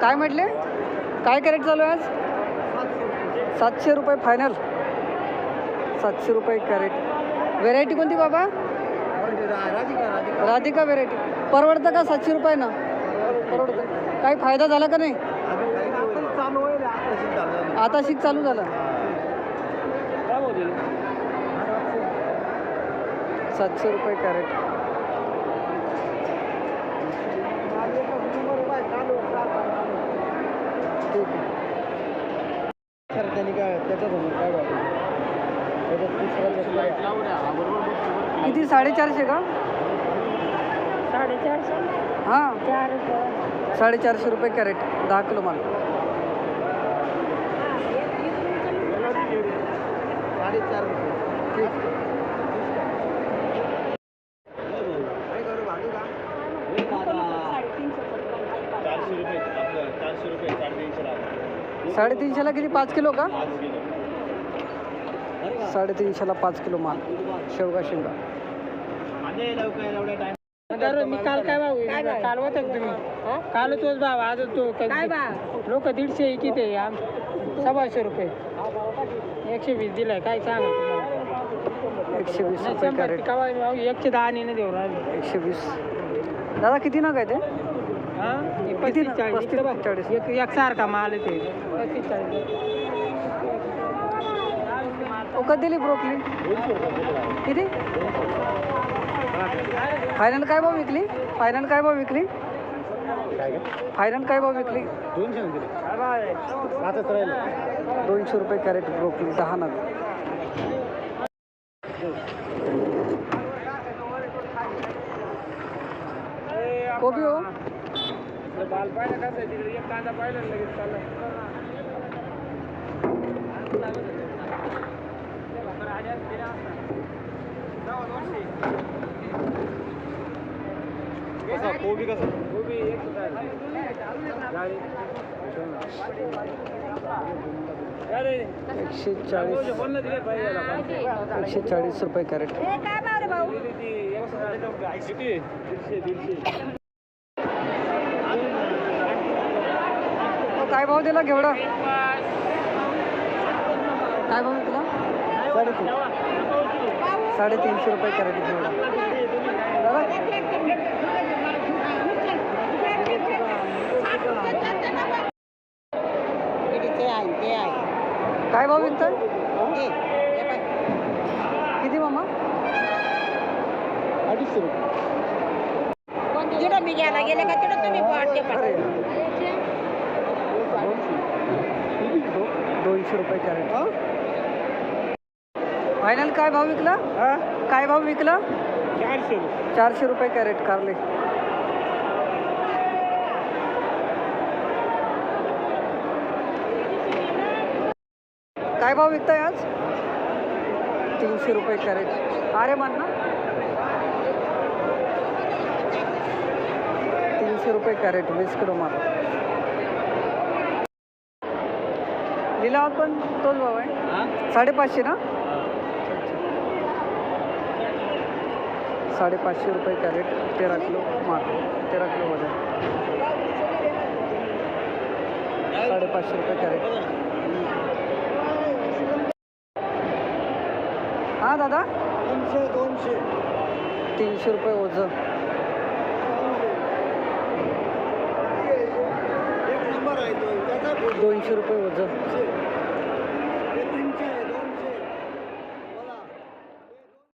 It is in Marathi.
काय म्हटले? काय कॅरेट चालू आहे आज? सातशे रुपये फायनल सातशे रुपये कॅरेट. व्हेरायटी कोणती बाबा? राधिका व्हेरायटी परवडतं का सातशे रुपये ना? परवडतं. काही फायदा झाला का नाही? आता शिक चालू झालं. सातशे रुपये कॅरेट. सर त्यांनी काय काय वाटतं? त्याच्यात किती साडेचारशे का? साडेचारशे? हां. चार साडेचारशे रुपये कॅरेट दहा किलो माल. साडेचार रुपये. ठीक चारशे रुपये आपलं चारशे रुपये साडेतीनशे लागले साडेतीनशेला किती? पाच किलो का? साडेतीनशेला पाच किलो माल. शेवगा शेंगा मी काल काय भाव काल होतं का तुम्ही? काल तोच भाव आज तो काय लोक दीडशे किती आम सव्वाशे रुपये. एकशे वीस दिलाय काय सांगा एकशे वीस एकशे दहा ने देऊ राहिले. एकशे वीस. दादा किती नग आहे ते किती? चाळीस. चाळीस. एक एकसारखा माल ते. पस्तीस चाळीस. ओ कधी दिली ब्रोकली. किती? फायनल काय भाव विकली? फायनल काय भाव विकली? फायनल काय भाव विकली? दोनशे रुपये कॅरेट ब्रोकली दहा नग. कोबी हो? बाल पाहिलं कसं आहे तिकडे एक कांदा पाहिला लगेच चालला कसा कोबी कसा गोबी एक एकशे चाळीस एकशे चाळीस रुपये कॅरेट. काय भाव रे भाऊ किती दीडशे दीडशे. काय भाव दिला घेवडा? काय भाव विकला साडेतीन साडेतीनशे रुपये कॅरेट घेवडा. काय भाव हे बघ. किती मामा? अडीचशे रुपये. जिथं मी घ्यायला गेले का तिथं तुम्ही वाटते अरे दोनशे रुपये कॅरेट. फायनल काय भाव विकला? काय भाव विकला? चारशे चारशे रुपये कॅरेट कारले. काय भाव विकताय आज? तीनशे रुपये कॅरेट. अरे मान ना? तीनशे रुपये कॅरेट वीस किलो माल. लिलावात पण तोच भाव आहे. साडेपाचशे ना? साडेपाचशे रुपये कॅरेट तेरा किलो माल. तेरा किलो वजन. साडेपाचशे रुपये कॅरेट. हां दादा? तीनशे दोनशे. तीनशे रुपये ओझं एक नंबर आहे तो. दोनशे रुपये वजन.